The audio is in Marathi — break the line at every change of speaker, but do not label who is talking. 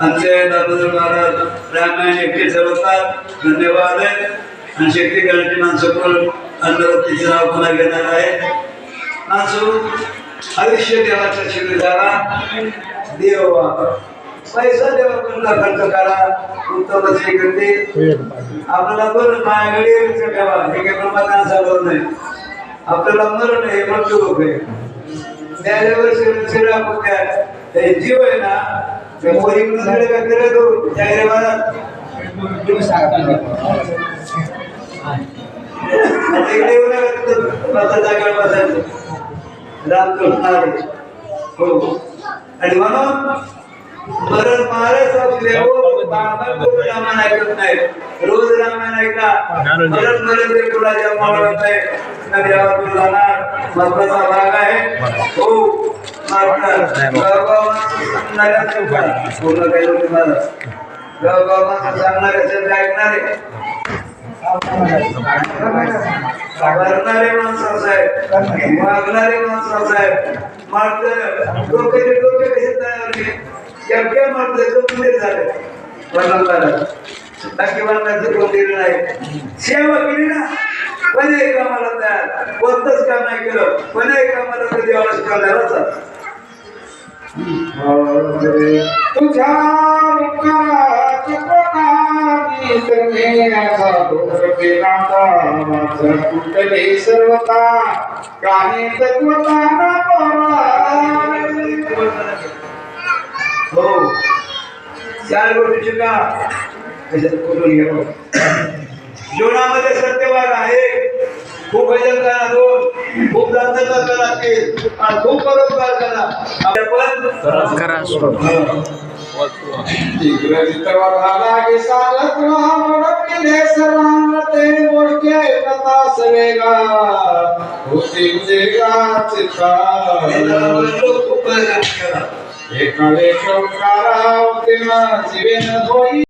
आमचे दामोदर महाराज रामायण एकटे चढवतात धन्यवाद आहे आणि शेती करण्याची माणसं पण अन्नवतीचे नाव पुन्हा घेणार आहे माणसं आयुष्य देवाचा शिबिर झाला देव पैसा देवा कोणता खर्च करा उत्तम असे करते. आपल्याला बरं माझ्याकडे ठेवा हे काही प्रमाणात चालवलं नाही. आपल्याला मरण हे मृत्यू लोक आहे. त्याच्यावर शरीर शरीर ते जीव आहे ना ते मोरीकडून सगळे काय करत तुम्ही सांगा तिकडे येऊ नका बसायचं. रामकृष्ण हो. आणि म्हणून मरण हो बाबा रामायण ऐकत नाही. रोज रामायण ऐका. मरण मरण ते कुणाच्या मावळत नाही. नद्यावर तू जाणार. महत्त्वाचा भाग आहे. हो. पूर्ण काही लोक शब्द ऐकणारे. करणारे माणसं साहेब मागणारे माणसं साहेब मागतं डोक्याचे डोके कसे तयार एवढ्या यज्ञ मागतं झालं वर्णन नक्की वर्णाचं कोण नाही सेवा केली ना. पण एक कामाला तयार? कोणतंच काम नाही केलं. पण एक कामाला तर देवाला करणारच
तुझ्या मुखाची पोटानी संगेचा दोष केला माझं कुठले सर्वता काही तत्वता
चार गोष्टी कशात कुठून घेऊ जीवनामध्ये सत्यवाद आहे. खूप भजन करा दोन. खूप दानता करा ते आणि खूप परोपकार करा. आपल्या पण.
करा
लागे सारत मोडपिले सर्वांते मोडके कथा सवेगा. होती
खूप प्रयत्न करा
एकाले चौकारा जीवन होई